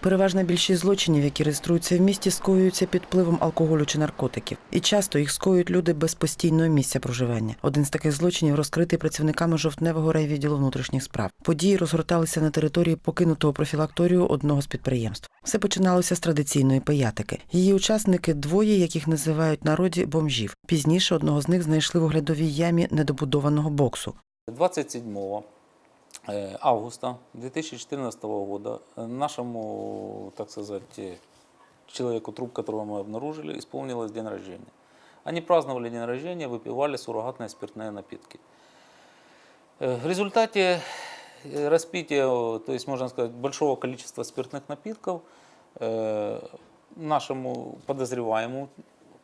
Переважна більшість злочинів, які реєструються в місті, скоюються під впливом алкоголю чи наркотиків. І часто їх скоюють люди без постійного місця проживання. Один з таких злочинів розкритий працівниками жовтневого райвідділу внутрішніх справ. Події розгорталися на території покинутого профілакторію одного з підприємств. Все починалося з традиційної пиятики. Її учасники двоє, яких називають народі бомжів. Пізніше одного з них знайшли в оглядовій ямі недобудованого боксу. 27 э, августа 2014 года э, нашему, так сказать, э, человеку, труп которого мы обнаружили, исполнилось день рождения. Они праздновали день рождения, выпивали суррогатные спиртные напитки. Э, В результате э, распития, э, то есть, можно сказать, большого количества спиртных напитков, э, нашему подозреваемому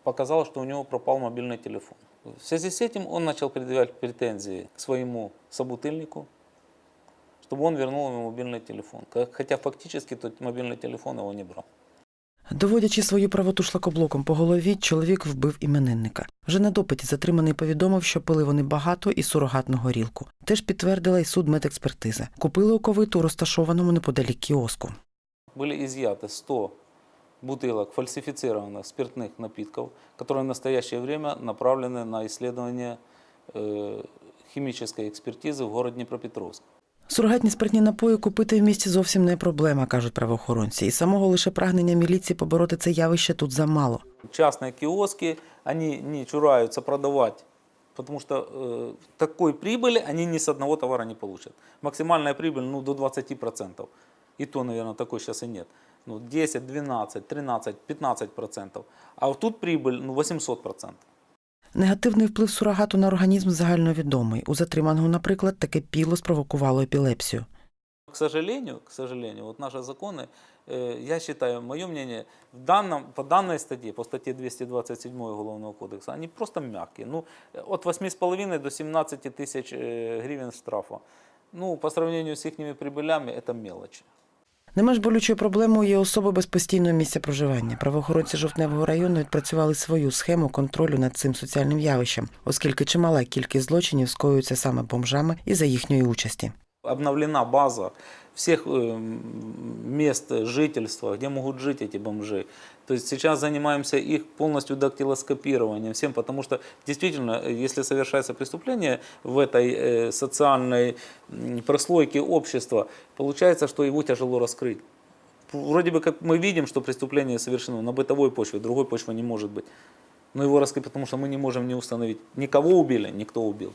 показалось, что у него пропал мобильный телефон. В связи с этим он начал предъявлять претензии к своему собутыльнику, чтобы он вернул ему мобильный телефон. Ка- Хотя фактически тот мобильный телефон его не брал. Доводячи свою правоту шлакоблоком по голові, чоловік вбив іменинника. Вже на допиті затриманий повідомив, що пили вони багато і сурогатну горілку. Теж підтвердила й судмедекспертиза. Купили оковиту у розташованому неподалік кіоску. Были изъяты 100 бутылок фальсифицированных спиртных напитков, которые в настоящее время направлены на исследование э, химической экспертизы в городе Днепропетровск. Сурогатні спиртні напої купити в місті зовсім не проблема, кажуть правоохоронці. І самого лише прагнення міліції побороти це явище тут замало. Частные киоски, они не чураются продавать, потому что э, такой прибыли они ни с одного товара не получат. Максимальная прибыль ну, до 20%. И то, наверное, такой сейчас и нет. Ну, 10, 12, 13, 15%. А вот тут прибыль ну, 800%. Негативний вплив сурогату на організм загальновідомий. У затриманого, наприклад, таке піло спровокувало епілепсію. К сожалению, к сожалению, вот наши законы, э, я считаю, мое мнение, в данном, по данной статье, по статье 227 Уголовного кодекса, они просто мягкие. Ну, э, от 8,5 до 17 тысяч э, гривен штрафа. Ну, по сравнению с их прибылями, это мелочи. Не менш болючою проблемою є особи без постійного місця проживання. Правоохоронці жовтневого району відпрацювали свою схему контролю над цим соціальним явищем, оскільки чимала кількість злочинів скоюється саме бомжами і за їхньої участі. Обновлена база всех э, мест жительства, где могут жить эти бомжи. То есть сейчас занимаемся их полностью дактилоскопированием всем, потому что действительно, э, если совершается преступление в этой э, социальной прослойке общества, получается, что его тяжело раскрыть. Вроде бы как мы видим, что преступление совершено на бытовой почве, другой почвы не может быть. Но его раскрыть, потому что мы не можем не установить, никого убили, никто убил.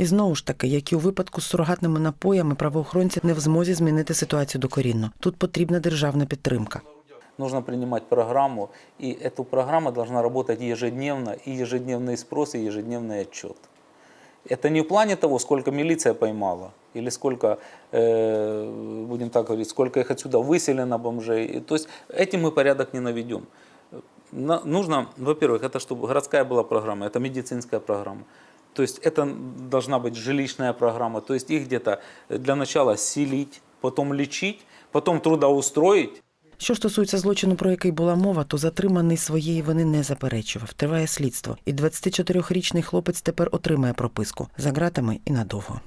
І знову ж таки, як і у випадку з сурогатними напоями, правоохоронці не в змозі змінити ситуацію докорінно. Тут потрібна державна підтримка. нужно принимать программу, и эта программа должна работать ежедневно, и ежедневный спрос, и ежедневный отчет. Это не в плане того, сколько милиция поймала, или сколько, э, будем так говорить, сколько их отсюда выселено бомжей. И, То есть этим мы порядок не наведем. На- нужно, во-первых, это чтобы городская была программа, это медицинская программа. То есть это должна быть жилищная программа, то есть их где-то для начала селить, потом лечить, потом трудоустроить, Що стосується злочину, про який була мова, то затриманий своєї вини не заперечував. Триває слідство, і 24-річний хлопець тепер отримає прописку за ґратами і надовго.